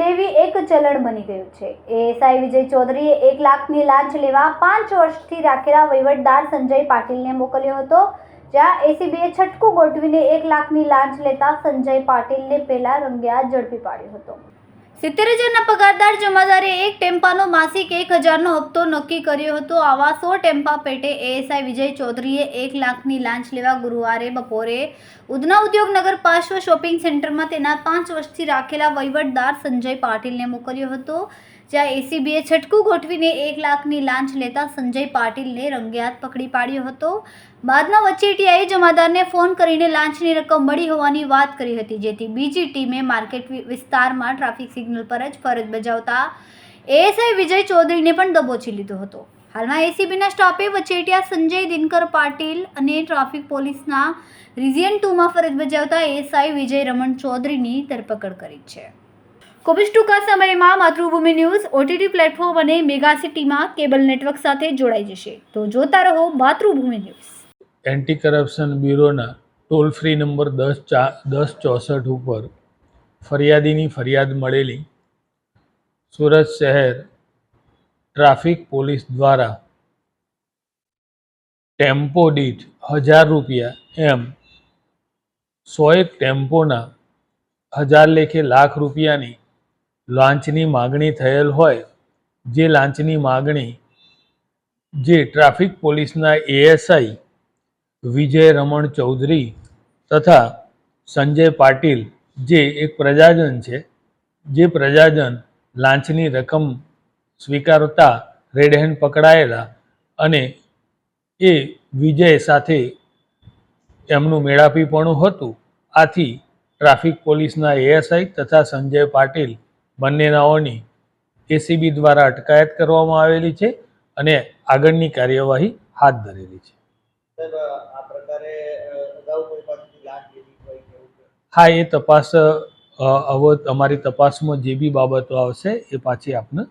લેવી એક ચલણ બની ગયું છે. એએસઆઈ વિજય ચૌધરીએ એક લાખની લાંચ લેવા પાંચ વર્ષથી રાખેલા વહીવટદાર સંજય પાટીલને મોકલ્યો હતો. જ્યાં એસીબીએ છટકું ગોઠવીને એક લાખની લાંચ લેતા સંજય પાટીલને પહેલા રંગ્યા ઝડપી પાડ્યો હતો. સિત્તેર હજારના પગારદાર જમાદારે એક ટેમ્પાનો માસિક એક હજારનો હપ્તો નક્કી કર્યો હતો. આવા સો ટેમ્પા પેટે એએસઆઈ વિજય ચૌધરીએ એક લાખની લાંચ લેવા ગુરુવારે બપોરે ઉધના ઉદ્યોગનગર પાર્શ્વ શોપિંગ સેન્ટરમાં તેના પાંચ વર્ષથી રાખેલા વહીવટદાર સંજય પાટીલને મોકલ્યો હતો. જ્યાં એસીબીએ છટકું ગોઠવીને એક લાખની લાંચ લેતા સંજય પાટીલને રંગે હાથ પકડી પાડ્યો હતો. બાદમાં વચેટિયાએ જમાદારને ફોન કરીને લાંચની રકમ મળી હોવાની વાત કરી હતી, જેથી બીજી ટીમે માર્કેટ વિસ્તારમાં ટ્રાફિક સિગ્નલ પર જ ફરજ બજાવતા એએસઆઈ વિજય ચૌધરીને પણ દબોચી લીધો હતો. હાલમાં એસીબીના સ્ટાફે વચેટિયા સંજય, દિનકર પાટીલ અને ટ્રાફિક પોલીસના રિઝિયન ટુમાં ફરજ બજાવતા એએસઆઈ વિજય રમણ ચૌધરીની ધરપકડ કરી છે. જ ટૂંકા સમયમાં માતૃભૂમિ ન્યૂઝ ઓટીટી પ્લેટફોર્મ અને મેગા સિટીમાં કેબલ નેટવર્ક સાથે જોડાઈ જશે. તો જોતા રહો માતૃભૂમિ ન્યૂઝ. એન્ટી કરપ્શન બ્યુરોના ટોલ ફ્રી નંબર દસ ચા દસ ચોસઠ ઉપર ફરિયાદીની ફરિયાદ મળેલી. સુરત શહેર ટ્રાફિક પોલીસ દ્વારા ટેમ્પો દીઠ હજાર રૂપિયા એમ સોએક ટેમ્પોના હજાર લેખે લાખ રૂપિયાની લાંચની માગણી થયેલ હોય, જે લાંચની માગણી, જે ટ્રાફિક પોલીસના એએસઆઈ વિજય રમણ ચૌધરી તથા સંજય પાટીલ, જે એક પ્રજાજન છે, જે પ્રજાજન લાંચની રકમ સ્વીકારતા રેડ હેન્ડ પકડાયેલા અને એ વિજય સાથે એમનું મેળાપીપણું હતું. આથી ટ્રાફિક પોલીસના એએસઆઈ તથા સંજય પાટીલ બંનેનાઓની એસીબી દ્વારા અટકાયત કરવામાં આવેલી છે અને આગળની કાર્યવાહી હાથ ધરેલી છે. હા એ તપાસ અમારી તપાસમાં જે બી બાબતો આવશે એ પાછી આપને